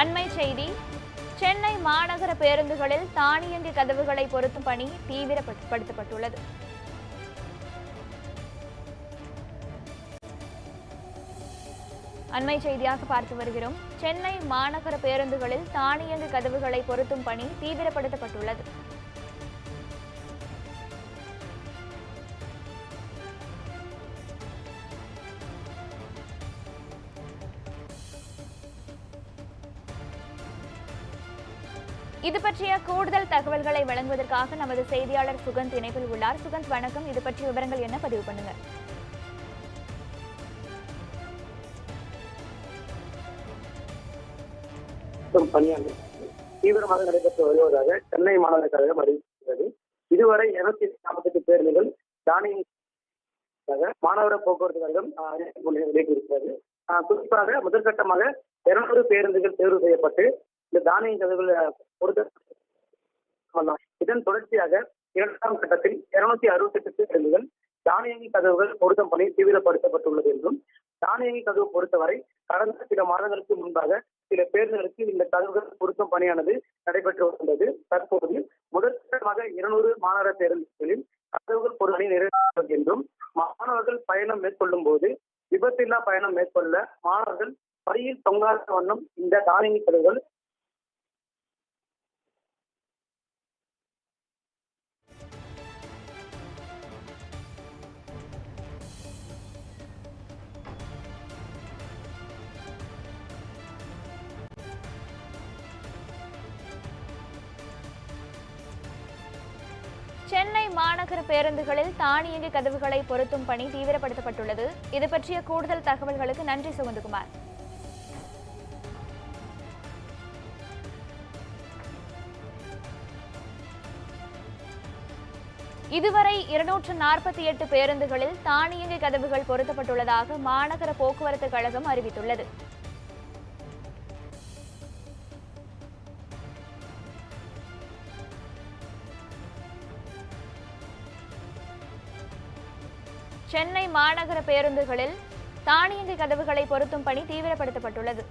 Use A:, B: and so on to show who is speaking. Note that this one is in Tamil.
A: அண்மை செய்தி. சென்னை மாநகர பேருந்துகளில் தானியங்கி கதவுகளை பொருத்தும் பணி தீவிரப்படுத்தப்பட்டுள்ளது. அண்மை செய்தியாக பார்த்து வருகிறோம். சென்னை மாநகர பேருந்துகளில் தானியங்கி கதவுகளை பொருத்தும் பணி தீவிரப்படுத்தப்பட்டுள்ளது. இது பற்றிய கூடுதல் தகவல்களை வழங்குவதற்காக நமது செய்தியாளர் சுகந்த் இணைப்பில் உள்ளார். சுகந்த் வணக்கம். இது பற்றிய விவரங்கள் என்ன? பதிவு பண்ணுங்க.
B: பணியாளர். தீவிரமாக நடைபெற்று வருவதாக சென்னை மாநகர கழகம் அறிவித்துள்ளது. இதுவரை இருநூத்தி நாற்பத்தெட்டு பேருந்துகள் தானியங்க மாநகர போக்குவரத்து கழகம் ஆஹ், வெளியிட்டிருக்கிறது. குறிப்பாக முதற்கட்டமாக இருநூறு பேருந்துகள் தேர்வு செய்யப்பட்டு இந்த தானிய கதவுகள் ஆஹ், இதன் தொடர்ச்சியாக இரண்டாம் கட்டத்தில் இருநூத்தி அறுபத்தி எட்டு பேருந்துகள் தானியங்கி கதவுகள் பொருத்தம் பணி தீவிரப்படுத்தப்பட்டுள்ளது என்றும் தானியங்கி கதவு பொறுத்தவரை கடந்த சில மாதங்களுக்கு முன்பாக சில பேருந்துகளுக்கு இந்த கதவுகள் பொருத்தம் பணியானது நடைபெற்று வந்தது. தற்போது முதற்கட்டமாக இருநூறு மாநகர பேருந்துகளில் கதவுகள் பொருட்களை நிறைவேற்றது என்றும் மாணவர்கள் பயணம் மேற்கொள்ளும் போது விபத்தில்லா பயணம் மேற்கொள்ள மாணவர்கள் வழியில் தொங்காத வண்ணம் இந்த தானியங்கி கதவுகள்
A: சென்னை மாநகர பேருந்துகளில் தானியங்கி கதவுகளை பொருத்தும் பணி தீவிரப்படுத்தப்பட்டுள்ளது. இது பற்றிய கூடுதல் தகவல்களுக்கு நன்றி சுகந்தகுமார் இதுவரை இருநூற்று நாற்பத்தி எட்டு பேருந்துகளில் தானியங்கி கதவுகள் பொருத்தப்பட்டுள்ளதாக மாநகர போக்குவரத்து கழகம் அறிவித்துள்ளது. சென்னை மாநகர பேருந்துகளில் தானியங்கி கதவுகளை பொருத்தும் பணி தீவிரப்படுத்தப்பட்டுள்ளது.